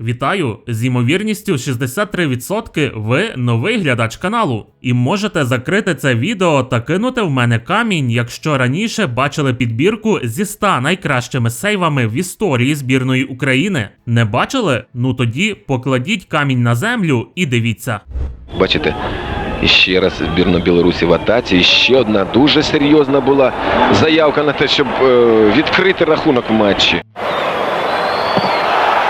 Вітаю! З ймовірністю 63% ви новий глядач каналу, і можете закрити це відео та кинути в мене камінь, якщо раніше бачили підбірку зі 100 найкращими сейвами в історії збірної України. Не бачили? Ну тоді покладіть камінь на землю і дивіться. Бачите, ще раз збірна Білорусі в атаці. Ще одна дуже серйозна була заявка на те, щоб е, відкрити рахунок в матчі.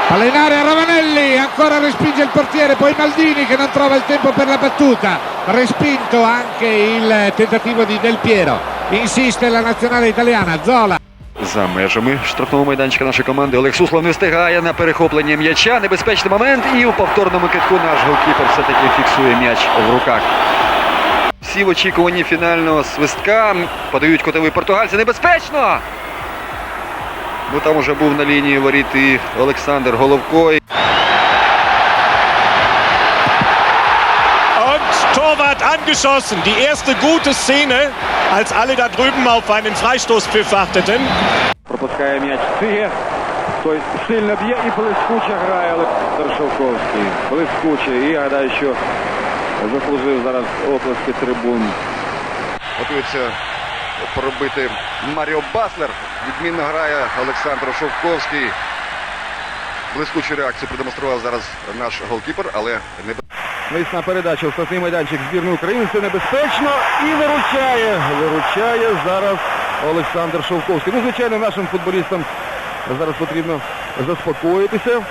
Area Ravanelli, ancora respinge il portiere, poi Maldini che non trova il tempo per la battuta. Respinto anche il tentativo di Del Piero. Insiste la nazionale italiana, Zola. За межами штрафного майданчика нашої команди Олег Суслов не встигає на перехоплення м'яча. Небезпечний момент. І у повторному китку наш голкіпер все-таки фіксує м'яч в руках. Всі в очікуванні фінального свистка подають котовий португальці. Небезпечно! Бо там уже був на лінії воріт і Олександр Головко. Torwart angeschossen. Die erste gute Szene, als alle da drüben auf einen Freistoßpfiff warteten. Пропускає м'яч Циге. Той сильно б'є і блискуче грає Олександр Шовковський. Блискуче. І я гадаю, що заслужив зараз оплески трибун. Готується пробити Маріо Баслер. Відмінно грає Олександр Шовковський. Блискучу реакцію продемонстрував зараз наш голкіпер, але не Висна передача в штрафний майданчик збірної України. Це небезпечно і виручає. Виручає зараз Олександр Шовковський. Ну, звичайно, нашим футболістам зараз потрібно заспокоїтися.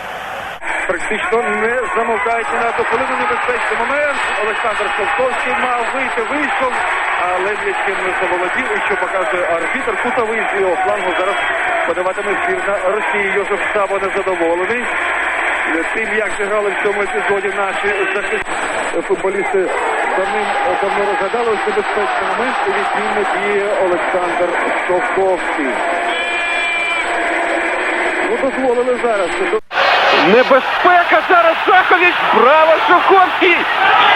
Практично не замовкаючи на дополину небезпечний момент. Олександр Шовковський мав вийти, вийшов, але м'ячем не заволодів. І що показує арбітр, кутовий з його флангу зараз подаватиме збірна Росії. Йозеф Саба незадоволений. Тим, як зіграли в цьому епізоді наші захисні футболісти давним давно розгадали ось небезпечний момент і відмінно діє Олександр Шовковський. Ну, дозволили зараз. Небезпека зараз Захович! Браво, Шовковський!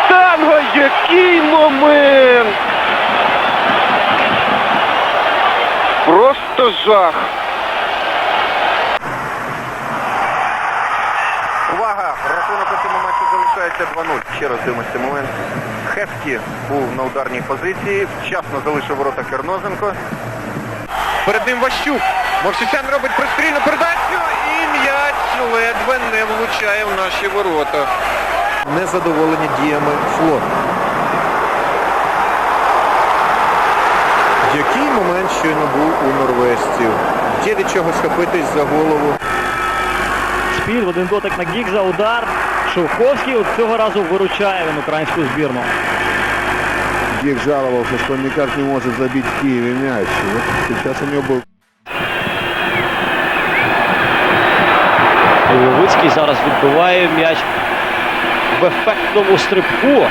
Штанго! Який момент! Просто жах! Увага! Рахунок у цьому матчі залишається 2-0. Ще раз дивимося момент. Хефті був на ударній позиції. Вчасно залишив ворота Кернозенко. Перед ним Ващук. Мовчичан робить пристрільну передачу ледве не влучає в наші ворота. Незадоволені діями флот. Який момент щойно був у норвежців? Є від чого схопитись за голову. Шпіль, один дотик на Гігза, удар. Шовковський от цього разу виручає він українську збірну. Гик жаловался, что он никак не может забить в Киеве мяч. Вот сейчас у него был Левицький зараз відбиває м'яч в ефектному стрибку.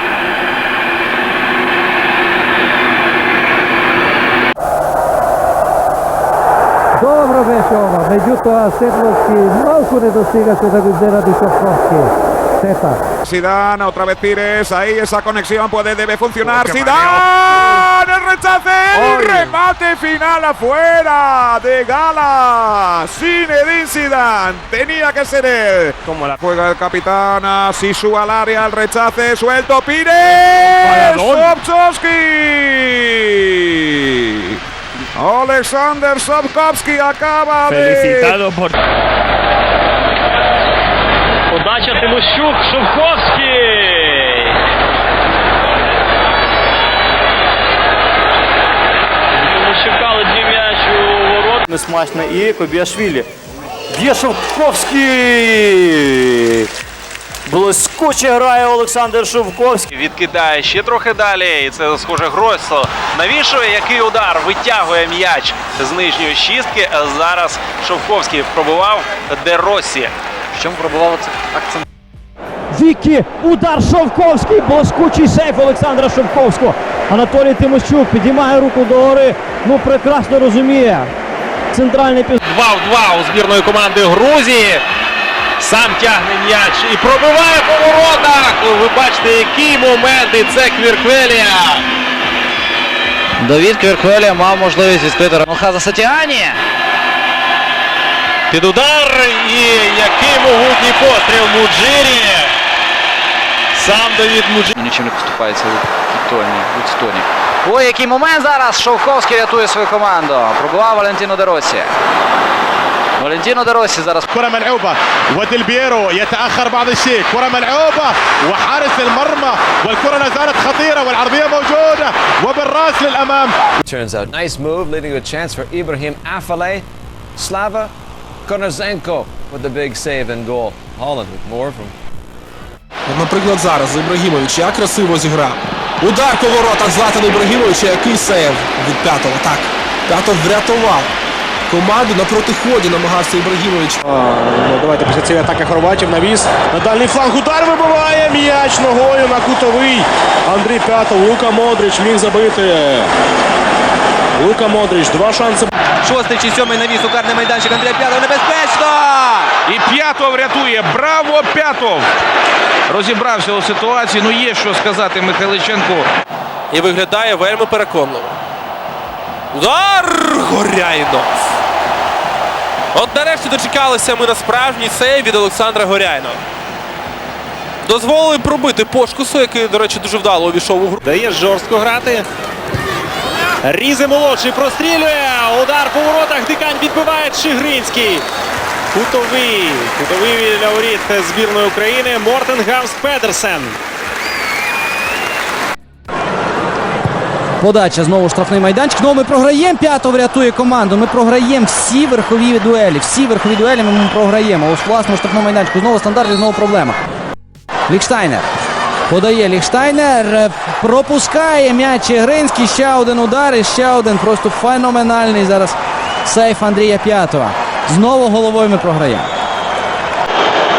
Dobro Bešova, međutim Sedlovski malko ne dostiga se da bi zaradi Šteta. Zidane, otra vez Pires, ahí esa conexión puede, debe funcionar. Zidane, el rechace, el remate final afuera de Gala. Zinedine Zidane, tenía que ser él. Como la juega el capitán, así su al área, el rechace, suelto Pires. Sobchowski. Alexander Sobkowski acaba de... Felicitado por... Подача Тимощук, Шовковський. Тимощука ледві м'яч у ворот. Несмачно і Кобіашвілі. Б'є Шовковський. Блискуче грає Олександр Шовковський. Відкидає ще трохи далі, і це схоже Гройсло. Навішує який удар, витягує м'яч з нижньої шістки. Зараз Шовковський пробував Де Росі. В чому пробував акцент? Вікі, удар Шовковський, блискучий сейф Олександра Шовковського. Анатолій Тимощук підіймає руку догори. Ну прекрасно розуміє. Центральний пів. 2 в 2 у збірної команди Грузії. Сам тягне м'яч і пробиває по воротах. Ви бачите, який момент, і це Квірквелія. Давід Квірквелія мав можливість відкрити Рамохаза Сатіані. Під удар і який могутній постріл Муджирі. Сам Давід Муджирі. Нічим не поступається у Тоні, у Тоні. Ой, який момент зараз Шовковський рятує свою команду. Пробував Валентіно Деросі. Валентіно Деросі зараз كرة ملعوبة وديل بيرو يتأخر بعض الشيء كرة ملعوبة وحارس المرمى والكرة لا زالت خطيرة والعرضية موجودة وبالراس للأمام Turns out, nice move, leading to a chance for Ibrahim Afale. Slava Konarzenko with the big save and goal. Holland with more from Наприклад, зараз Ібрагімович як красиво зіграв. Удар по воротах Златан Ібрагімовича, який сейв від п'ятого. Так, п'ятов врятував. Команду на протиході намагався Ібрагімович. Ну, давайте після цієї атаки Хорватів навіс на дальній фланг. Удар вибиває м'яч ногою на кутовий. Андрій П'ятов, Лука Модрич міг забити. Лука Модрич, два шанси. шостий чи сьомий навіс у карний майданчик Андрія П'ятого. Небезпечно! І П'ятов рятує. Браво, П'ятов! Розібрався у ситуації. Ну є що сказати Михайличенку. І виглядає вельми переконливо. Удар Горяйнов. От нарешті дочекалися ми на справжній сейв від Олександра Горяйнова. Дозволили пробити Пошкусу, який, до речі, дуже вдало увійшов у гру. Дає жорстко грати. Різи молодший прострілює. Удар по воротах. Дикань відбиває Чигринський. Кутовий. Кутовий для збірної України. Мортен Гамс Педерсен. Подача знову штрафний майданчик. Ну ми програємо. П'ятов врятує команду. Ми програємо всі верхові дуелі. Всі верхові дуелі ми програємо. Ось власному штрафному майданчику. Знову стандарт знову проблема. Ліхштайнер. Подає Ліхштайнер. Пропускає м'яч Гринський. Ще один удар і ще один. Просто феноменальний зараз сейф Андрія П'ятова. Знову головою ми програємо.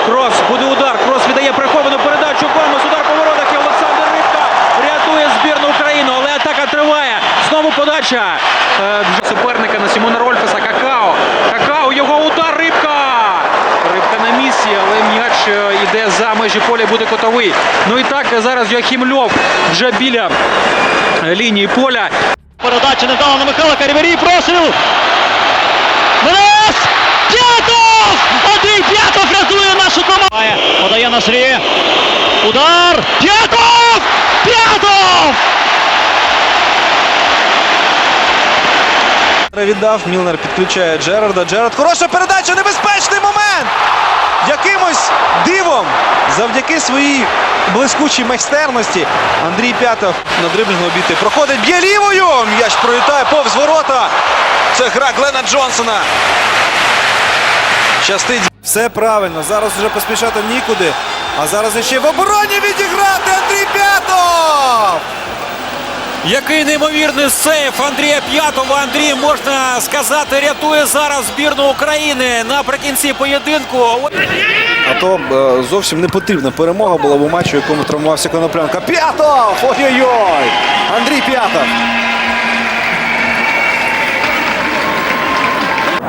Крос, буде удар. Крос віддає приховану передачу. Кормус, удар по воротах. І Олександр Рибка рятує збірну Україну. Але атака триває. Знову подача. Е, суперника на Сімона Рольфеса. Какао. Какао, його удар. Рибка. Рибка на місці, але м'яч е, за межі поля, буде котовий. Ну і так зараз Йохім Льов вже біля е, лінії поля. Передача невдала на Михайла Карівері. Простріл. Мирос! П'ятов! Андрій П'ятов рятує нашу команду! Подає на Срі. Удар! П'ятов! П'ятов! Віддав, Мілнер підключає Джерарда. Джерард, хороша передача, небезпечний момент! Якимось дивом, завдяки своїй блискучій майстерності, Андрій П'ятов на дриблінгу обійти. Проходить, б'є лівою! М'яч пролітає повз ворота. Це гра Глена Джонсона. Щастить. Все правильно. Зараз вже поспішати нікуди. А зараз ще в обороні відіграти Андрій П'ятов! Який неймовірний сейф Андрія П'ятого. Андрій, можна сказати, рятує зараз збірну України наприкінці поєдинку. А то е, зовсім не потрібна перемога була в матчі, у якому травмувався Коноплянка. П'ятов! Ой-ой-ой! Андрій П'ятов!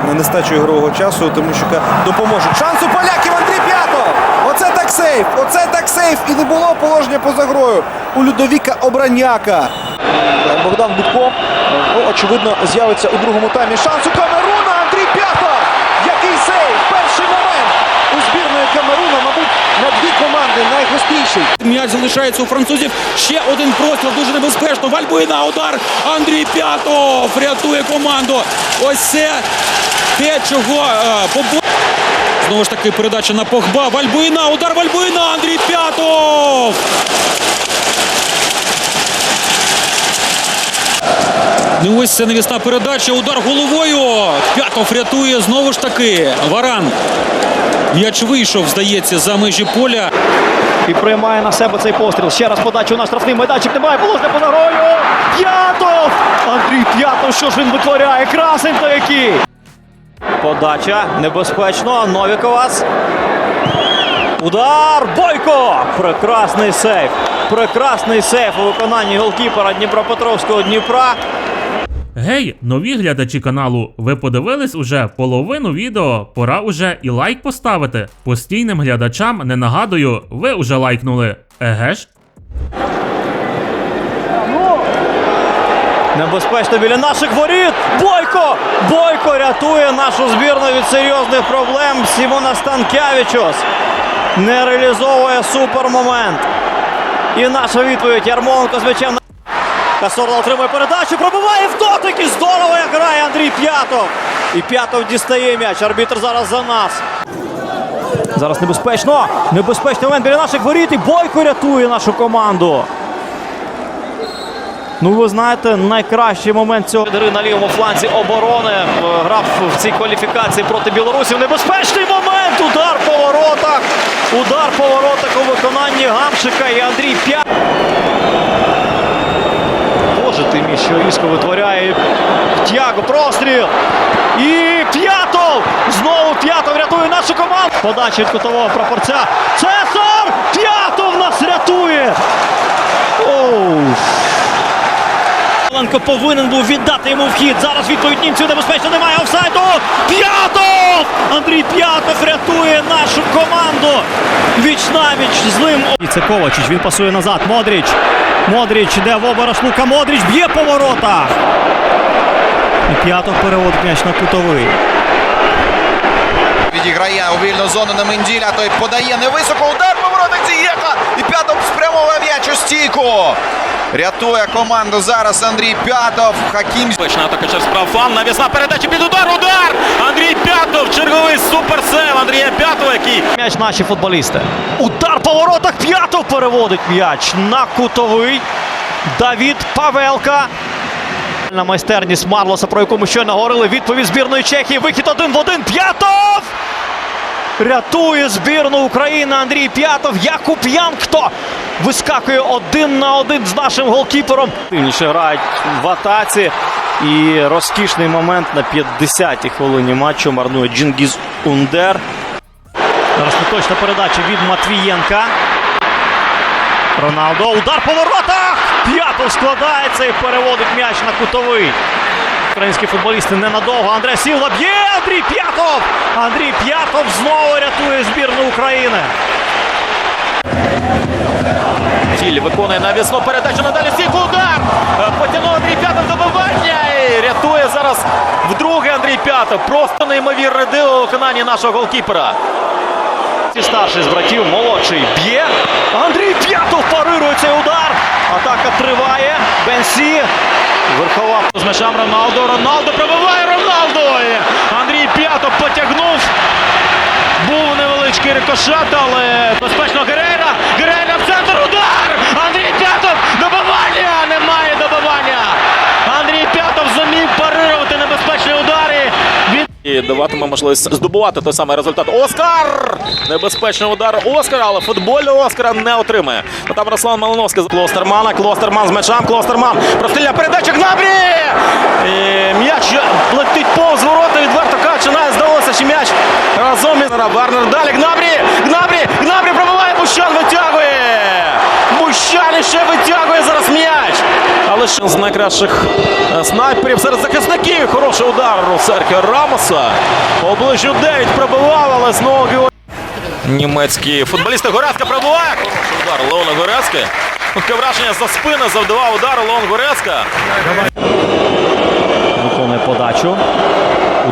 На нестачу ігрового часу Тимощука допоможе. Шанс у поляків Андрій П'ятов! Оце так сейф! Оце так сейф! І не було положення поза грою у Людовіка Обраняка. Богдан Будко, ну, очевидно, з'явиться у другому таймі. Шанс у Камеруна! Андрій П'ятов! Який сейф! Перший момент у збірної Камеруна, мабуть, на дві команди найгостріший. М'яч залишається у французів. Ще один простріл дуже небезпечно. Вальбуїна удар. Андрій П'ятов рятує команду. Ось це те, чого е, побо... Знову ж таки передача на Погба. Вальбуїна. Удар Вальбуїна. Андрій П'ятов. Ну ось це навісна передача. Удар головою. П'ятов рятує знову ж таки. Варан. М'яч вийшов, здається, за межі поля. І приймає на себе цей постріл. Ще раз подачу на штрафний майданчик. Немає положення поза грою. П'ятов! Андрій П'ятов, що ж він витворяє? Красень то який! Подача небезпечно. Новіковац. Удар! Бойко! Прекрасний сейф. Прекрасний сейф у виконанні голкіпера Дніпропетровського Дніпра. Гей, нові глядачі каналу, ви подивились уже половину відео, пора уже і лайк поставити. Постійним глядачам не нагадую, ви уже лайкнули. Еге ж? Небезпечно біля наших воріт. Бойко! Бойко рятує нашу збірну від серйозних проблем. Сімона Станкявічус не реалізовує супермомент. І наша відповідь Ярмоленко з м'ячем. Касорла отримує передачу, пробиває в дотик і здорово грає Андрій П'ятов. І П'ятов дістає м'яч. Арбітр зараз за нас. Зараз небезпечно. Небезпечний момент біля наших воріт. І Бойко рятує нашу команду. Ну, ви знаєте, найкращий момент цього Гри на лівому фланзі оборони. Грав в цій кваліфікації проти білорусів. Небезпечний момент. Удар по воротах. Удар по воротах у виконанні Гамшика і Андрій П'ят. Боже тим, що різко витворяє Тяго, простріл. І П'ятов! Знову П'ятов рятує нашу команду. Подача від кутового прапорця. Цесар! П'ятов нас рятує! Оу! Ленко повинен був віддати йому вхід. Зараз відповідь німців небезпечно немає офсайду. П'ятов! Андрій П'ятов рятує нашу команду. Віч навіч злим. І це Ковачич. Він пасує назад. Модріч. Модріч йде в оборош Лука. Модріч б'є по воротах. І П'ятов переводить м'яч на кутовий. Відіграє у вільну зону на Менділя, той подає невисоко удар по воротах Зієха. І П'ятов спрямовує м'яч у стійку. Рятує команду зараз Андрій П'ятов. Хакім Точна атака через прав фланг. Навісна передача під удар. Удар! Андрій П'ятов. Черговий суперсейв Андрія П'ятова, який М'яч наші футболісти. Удар по воротах. П'ятов переводить м'яч на кутовий. Давід Павелка. На майстерність Марлоса, про яку ми щойно говорили. Відповідь збірної Чехії. Вихід один в один. П'ятов! Рятує збірну України Андрій П'ятов. Якуб Янкто вискакує один на один з нашим голкіпером. Активніше грають в атаці. І розкішний момент на 50-й хвилині матчу марнує Джингіз Ундер. Зараз неточна передача від Матвієнка. Роналдо. Удар по воротах! П'ятов складається і переводить м'яч на кутовий. Українські футболісти ненадовго. Андре Сілва б'є! Андрій П'ятов! Андрій П'ятов знову рятує збірну України. Тіль виконує навісну передачу надалі стійку удар. Е, Потягнув Андрій П'ятов добивання і рятує зараз вдруге Андрій П'ятов. Просто неймовірне диво у нашого голкіпера. Старший з братів, молодший б'є. Андрій П'ятов парирує цей удар. Атака триває. Бенсі. Верхова З м'ячем Роналдо. Роналдо пробиває Роналдо. Андрій п'ято потягнув. Був невеличкий рикошет, але безпечно Герейра. Герейра в центр удар. Андрій П'ятов. Добивання. Немає добивання. Андрій П'ятов зумів парирувати небезпечні удари. Він і даватиме можливість здобувати той самий результат. Оскар! Небезпечний удар Оскара, але футбольного Оскара не отримає. А Там Руслан Малиновський Клостермана. Клостерман з м'ячем. Клостерман. Простиля передача Гнабрі! М'яч летить повз ворота. Відверто кажучи, навіть здалося, що м'яч разом із Вернер далі. Гнабрі! Гнабрі! Гнабрі пробиває, Бущан витягує! Бущан ще витягує зараз м'яч! Ще з найкращих е, снайперів серед захисників. Хороший удар у Серхіо Рамоса. Поближу 9 пробивав, але знову Німецькі футболісти Горецька пробиває. Хороший удар Леона Горецька. Таке враження за спини завдавав удар Леон Горецька. Виконує подачу.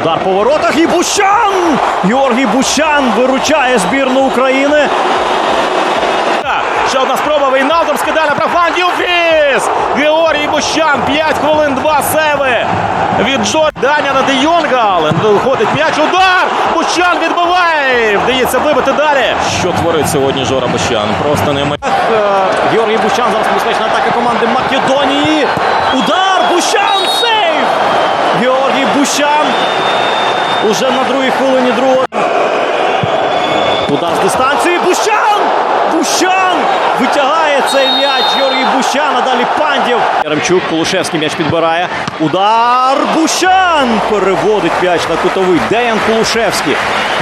Удар по воротах і Бущан! Георгій Бущан виручає збірну України. Ще одна спроба Вейналдом скидає на профан Дюфріс! Георгій Бущан, 5 хвилин, 2 сейви від Джо Даня на Де Йонга, але не доходить м'яч, удар! Бущан відбиває! Вдається вибити далі. Що творить сьогодні Жора Бущан? Просто не Е, Георгій Бущан зараз небезпечна атака команди Македонії. Удар! Бущан! Сейв! Георгій Бущан. Уже на другій хвилині другого. Удар з дистанції. Бущан! Бущан! Витягає цей м'яч Георгій Бущан, а далі Пандів. Яремчук, Кулушевський м'яч підбирає. Удар! Бущан! Переводить м'яч на кутовий. Деян Кулушевський.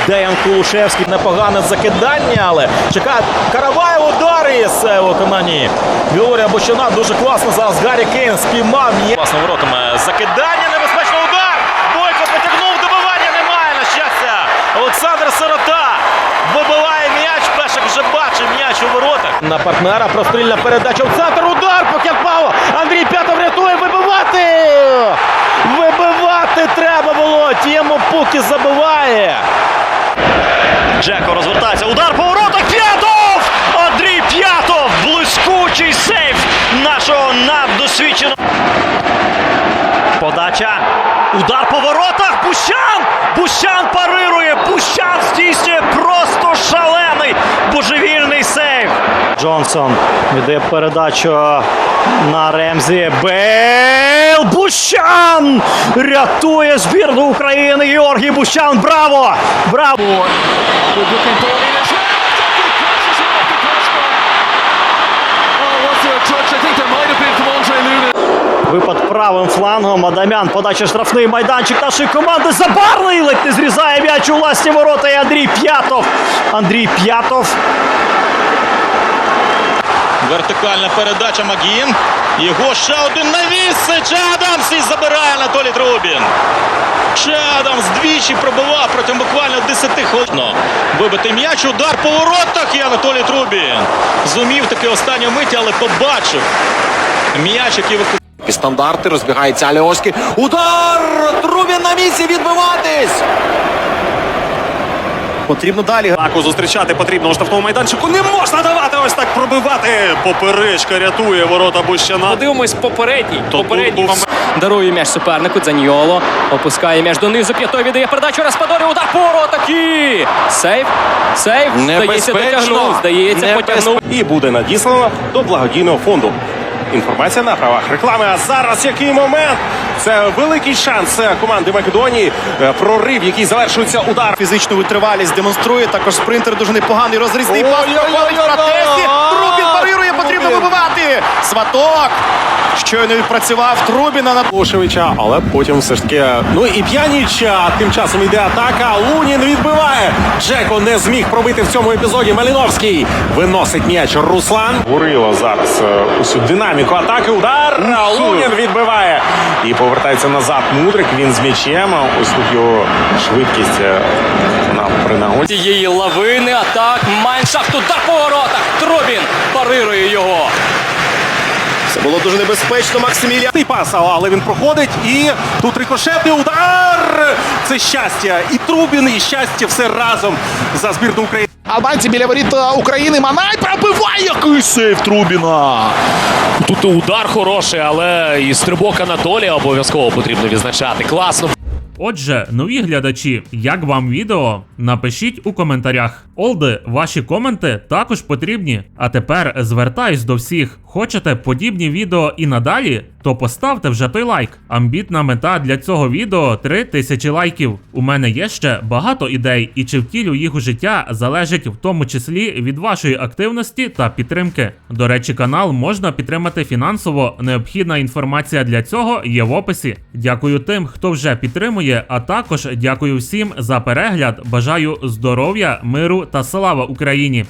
Деян Кулушевський. непогане закидання, але чекає Караваєв удар із е, виконанні Георгія Бущана. Дуже класно зараз Гаррі Кейн спіймав. Класно воротами закидання, небезпечний На партнера прострільна передача в центр. Удар Покерпаво. Андрій П'ятов рятує вибивати. Вибивати треба було. Тіємо Пуки забиває. Джеко розвертається. Удар по воротах. П'ятов! Андрій П'ятов! Блискучий сейф нашого наддосвідченого. Подача. Удар по воротах. Бущан! Бущан парирує! Бущан стіснює Джонсон віддає передачу на Ремзі. Бейл Бущан! Рятує збірну України. Георгій Бущан. Браво! Браво! Випад правим флангом. Адамян подача штрафний майданчик нашої команди. Забарний ледь не зрізає м'яч у власні ворота. І Андрій П'ятов. Андрій П'ятов. Вертикальна передача Магін. Його ще один навіс. Чадамс і забирає Анатолій Трубін. Чадамс двічі пробивав протягом буквально 10 хвилин. Вибитий м'яч, удар по воротах і Анатолій Трубін. Зумів таки останню мить, але побачив м'яч, який. І стандарти розбігається Альоський. Удар! Трубін на місці відбиватись! Потрібно далі. Атаку зустрічати потрібно у штрафному майданчику. Не можна давати ось так пробивати. Поперечка рятує ворота Бущана. Подивимось попередній. То попередній був- дарує м'яч супернику. Дзаньоло опускає м'яч донизу. П'ятої віддає передачу Распадорі. Удар по воротах. І Сейф. Сейф. Здається, дотягнув. Здається, потягнув. І буде надіслано до благодійного фонду. Інформація на правах реклами. А зараз який момент? Це великий шанс е, команди Македонії. Е, Прорив, який завершується удар. Фізичну витривалість демонструє. Також спринтер дуже непоганий. Розрізний пас. проходить в протесті. Трубін парирує, потрібно вибивати. Сваток. Щойно відпрацював Трубіна на Лушевича, але потім все ж таки. Ну і П'яніч. Тим часом йде атака. Лунін відбиває. Джеко не зміг пробити в цьому епізоді. Маліновський виносить м'яч. Руслан. Гурило зараз е, усю динаміку атаки. Удар. Лунін відбиває. І повертається назад. Мудрик. Він з м'ячем. Ось тут його швидкість е, вона при нагоді. Цієї лавини атак. Майншафт. Удар по воротах. Трубін парирує його. Це було дуже небезпечно. Максиміліан. І пас, але він проходить. І тут рикошетний удар. Це щастя. І Трубін, і щастя все разом за збірну України. Албанці біля воріт України. Манай пробиває який сейф Трубіна. Тут удар хороший, але і стрибок Анатолія обов'язково потрібно відзначати. Класно. Отже, нові глядачі, як вам відео? Напишіть у коментарях. Олди, ваші коменти також потрібні. А тепер звертаюсь до всіх. Хочете подібні відео і надалі? То поставте вже той лайк. Амбітна мета для цього відео 3000 лайків. У мене є ще багато ідей, і чи втілю їх у життя залежить в тому числі від вашої активності та підтримки. До речі, канал можна підтримати фінансово. Необхідна інформація для цього є в описі. Дякую тим, хто вже підтримує, а також дякую всім за перегляд. Бажаю здоров'я, миру та слава Україні!